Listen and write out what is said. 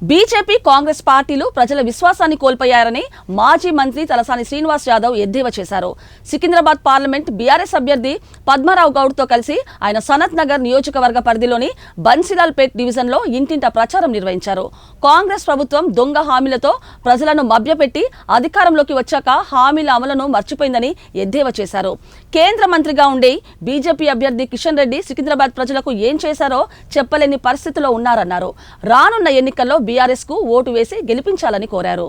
BJP Congress పార్టీలు ప్రజల విశ్వాసాన్ని కోల్పోయారని మాజీ మంత్రి తలసాని శ్రీనివాస్ యాదవ్ ఎద్దేవా చేశారు. సికింద్రాబాద్ పార్లమెంట్ బీఆర్ఎస్ అభ్యర్థి పద్మారావు గౌడ్తో కలిసి ఆయన సనత్ నగర్ నియోజకవర్గ పరిధిలోని బన్సిలాల్పేట్ డివిజన్లో ఇంటింట ప్రచారం నిర్వహించారు. కాంగ్రెస్ ప్రభుత్వం దొంగ హామీలతో ప్రజలను మభ్యపెట్టి అధికారంలోకి వచ్చాక హామీల అమలును మర్చిపోయిందని ఎద్దేవా చేశారు. కేంద్ర మంత్రిగా ఉండే బీజేపీ అభ్యర్థి కిషన్ రెడ్డి సికింద్రాబాద్ ప్రజలకు ఏం చేశారో చెప్పలేని పరిస్థితిలో ఉన్నారన్నారు. రానున్న ఎన్నికల్లో బీఆర్ఎస్కు ఓటు వేసి గెలిపించాలని కోరారు.